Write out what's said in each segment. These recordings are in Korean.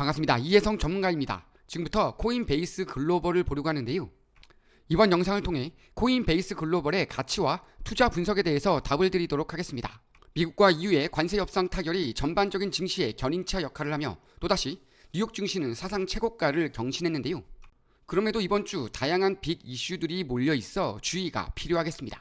반갑습니다. 이혜성 전문가입니다. 지금부터 코인베이스 글로벌을 보려고 하는데요. 이번 영상을 통해 코인베이스 글로벌의 가치와 투자 분석에 대해서 답을 드리도록 하겠습니다. 미국과 EU의 관세 협상 타결이 전반적인 증시의 견인차 역할을 하며 또다시 뉴욕 증시는 사상 최고가를 경신했는데요. 그럼에도 이번 주 다양한 빅 이슈들이 몰려 있어 주의가 필요하겠습니다.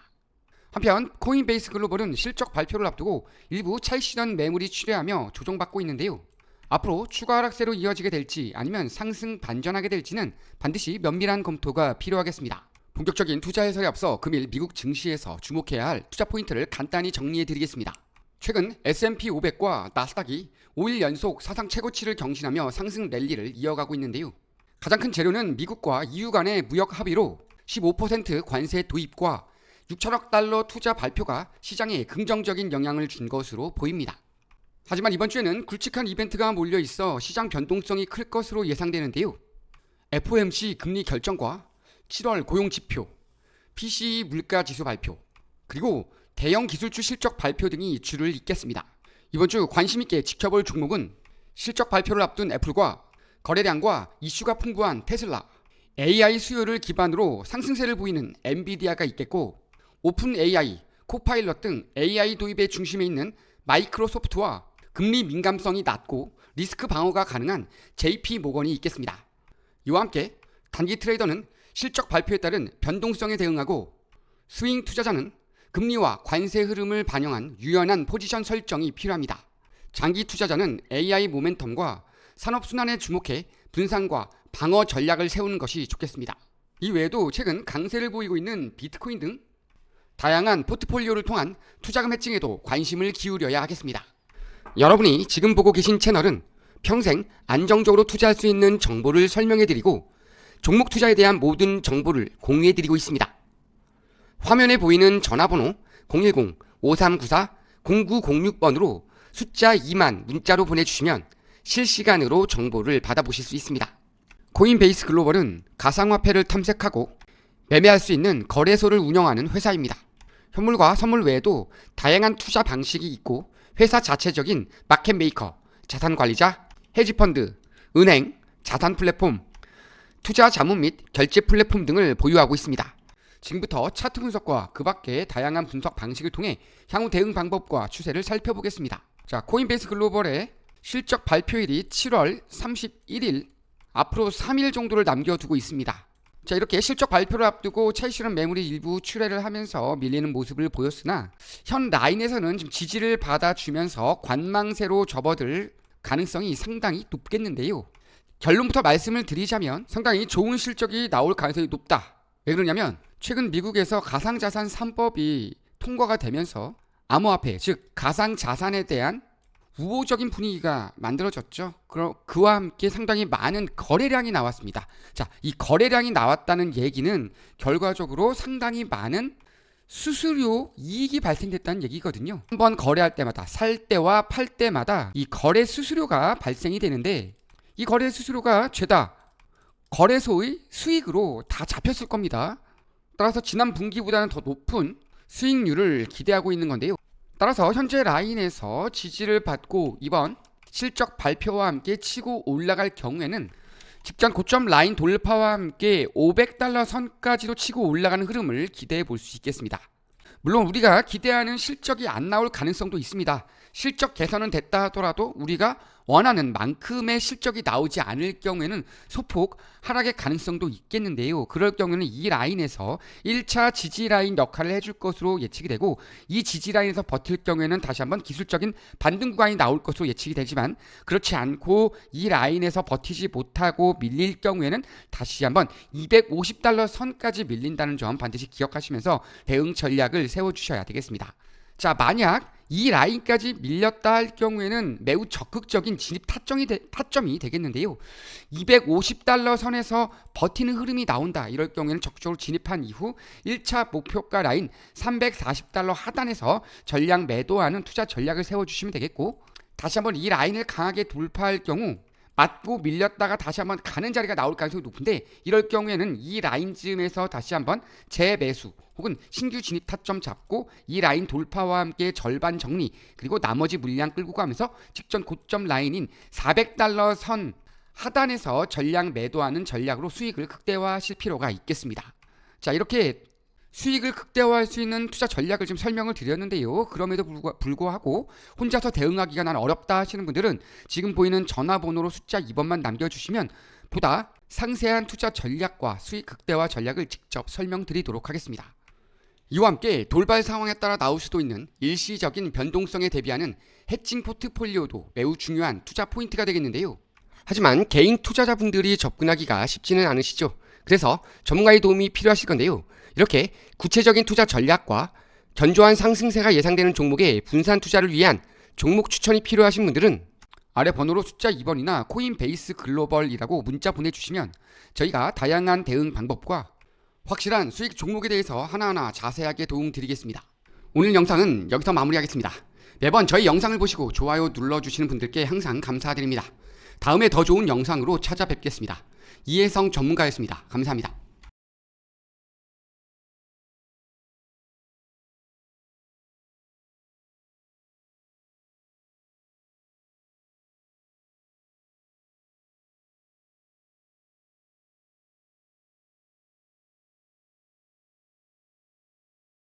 한편 코인베이스 글로벌은 실적 발표를 앞두고 일부 차익 실현 매물이 출회하며 조정받고 있는데요. 앞으로 추가 하락세로 이어지게 될지 아니면 상승 반전하게 될지는 반드시 면밀한 검토가 필요하겠습니다. 본격적인 투자 해설에 앞서 금일 미국 증시에서 주목해야 할 투자 포인트를 간단히 정리해 드리겠습니다. 최근 S&P 500과 나스닥이 5일 연속 사상 최고치를 경신하며 상승 랠리를 이어가고 있는데요. 가장 큰 재료는 미국과 EU 간의 무역 합의로 15% 관세 도입과 6천억 달러 투자 발표가 시장에 긍정적인 영향을 준 것으로 보입니다. 하지만 이번 주에는 굵직한 이벤트가 몰려 있어 시장 변동성이 클 것으로 예상되는데요. FOMC 금리 결정과 7월 고용 지표, PCE 물가 지수 발표, 그리고 대형 기술주 실적 발표 등이 주를 잇겠습니다. 이번 주 관심 있게 지켜볼 종목은 실적 발표를 앞둔 애플과 거래량과 이슈가 풍부한 테슬라, AI 수요를 기반으로 상승세를 보이는 엔비디아가 있겠고 오픈 AI, 코파일럿 등 AI 도입의 중심에 있는 마이크로소프트와 금리 민감성이 낮고 리스크 방어가 가능한 JP 모건이 있겠습니다. 이와 함께 단기 트레이더는 실적 발표에 따른 변동성에 대응하고 스윙 투자자는 금리와 관세 흐름을 반영한 유연한 포지션 설정이 필요합니다. 장기 투자자는 AI 모멘텀과 산업 순환에 주목해 분산과 방어 전략을 세우는 것이 좋겠습니다. 이 외에도 최근 강세를 보이고 있는 비트코인 등 다양한 포트폴리오를 통한 투자금 해칭에도 관심을 기울여야 하겠습니다. 여러분이 지금 보고 계신 채널은 평생 안정적으로 투자할 수 있는 정보를 설명해 드리고 종목 투자에 대한 모든 정보를 공유해 드리고 있습니다. 화면에 보이는 전화번호 010-5394-0906번으로 숫자 2만 문자로 보내주시면 실시간으로 정보를 받아보실 수 있습니다. 코인베이스 글로벌은 가상화폐를 탐색하고 매매할 수 있는 거래소를 운영하는 회사입니다. 현물과 선물 외에도 다양한 투자 방식이 있고 회사 자체적인 마켓 메이커, 자산 관리자, 헤지펀드, 은행, 자산 플랫폼, 투자 자문 및 결제 플랫폼 등을 보유하고 있습니다. 지금부터 차트 분석과 그 밖의 다양한 분석 방식을 통해 향후 대응 방법과 추세를 살펴보겠습니다. 자, 코인베이스 글로벌의 실적 발표일이 7월 31일 앞으로 3일 정도를 남겨두고 있습니다. 자, 이렇게 실적 발표를 앞두고 실현 매물이 일부 출회를 하면서 밀리는 모습을 보였으나 현 라인에서는 지금 지지를 받아주면서 관망세로 접어들 가능성이 상당히 높겠는데요. 결론부터 말씀을 드리자면 상당히 좋은 실적이 나올 가능성이 높다. 왜 그러냐면 최근 미국에서 가상자산 3법이 통과가 되면서 암호화폐, 즉 가상자산에 대한 우호적인 분위기가 만들어졌죠. 그와 함께 상당히 많은 거래량이 나왔습니다. 자, 이 거래량이 나왔다는 얘기는 결과적으로 상당히 많은 수수료 이익이 발생됐다는 얘기거든요. 한 번 거래할 때마다 살 때와 팔 때마다 이 거래 수수료가 발생이 되는데 이 거래 수수료가 죄다 거래소의 수익으로 다 잡혔을 겁니다. 따라서 지난 분기보다는 더 높은 수익률을 기대하고 있는 건데요. 따라서 현재 라인에서 지지를 받고 이번 실적 발표와 함께 치고 올라갈 경우에는 직전 고점 라인 돌파와 함께 500달러 선까지도 치고 올라가는 흐름을 기대해 볼 수 있겠습니다. 물론 우리가 기대하는 실적이 안 나올 가능성도 있습니다. 실적 개선은 됐다 하더라도 우리가 원하는 만큼의 실적이 나오지 않을 경우에는 소폭 하락의 가능성도 있겠는데요. 그럴 경우에는 이 라인에서 1차 지지 라인 역할을 해줄 것으로 예측이 되고 이 지지 라인에서 버틸 경우에는 다시 한번 기술적인 반등 구간이 나올 것으로 예측이 되지만 그렇지 않고 이 라인에서 버티지 못하고 밀릴 경우에는 다시 한번 250달러 선까지 밀린다는 점 반드시 기억하시면서 대응 전략을 세워주셔야 되겠습니다. 자, 만약 이 라인까지 밀렸다 할 경우에는 매우 적극적인 진입 타점이, 되, 타점이 되겠는데요. 250달러 선에서 버티는 흐름이 나온다. 이럴 경우에는 적극적으로 진입한 이후 1차 목표가 라인 340달러 하단에서 전량 매도하는 투자 전략을 세워주시면 되겠고 다시 한번 이 라인을 강하게 돌파할 경우 맞고 밀렸다가 다시 한번 가는 자리가 나올 가능성이 높은데 이럴 경우에는 이 라인쯤에서 다시 한번 재매수 혹은 신규 진입 타점 잡고 이 라인 돌파와 함께 절반 정리 그리고 나머지 물량 끌고 가면서 직전 고점 라인인 400달러 선 하단에서 전량 매도하는 전략으로 수익을 극대화하실 필요가 있겠습니다. 자, 이렇게 수익을 극대화할 수 있는 투자 전략을 좀 설명을 드렸는데요. 그럼에도 불구- 불구하 고 혼자서 대응하기가 난 어렵다 하시는 분들은 지금 보이는 전화번호로 숫자 2번만 남겨주시면 보다 상세한 투자 전략과 수익 극대화 전략을 직접 설명드리도록 하겠습니다. 이와 함께 돌발 상황에 따라 나올 수도 있는 일시적인 변동성에 대비하는 해칭 포트폴리오도 매우 중요한 투자 포인트가 되겠는데요. 하지만 개인 투자자분들이 접근하기가 쉽지는 않으시죠. 그래서 전문가의 도움이 필요하실 건데요. 이렇게 구체적인 투자 전략과 견조한 상승세가 예상되는 종목의 분산 투자를 위한 종목 추천이 필요하신 분들은 아래 번호로 숫자 2번이나 코인베이스 글로벌이라고 문자 보내주시면 저희가 다양한 대응 방법과 확실한 수익 종목에 대해서 하나하나 자세하게 도움 드리겠습니다. 오늘 영상은 여기서 마무리하겠습니다. 매번 저희 영상을 보시고 좋아요 눌러주시는 분들께 항상 감사드립니다. 다음에 더 좋은 영상으로 찾아뵙겠습니다. 이혜성 전문가였습니다. 감사합니다.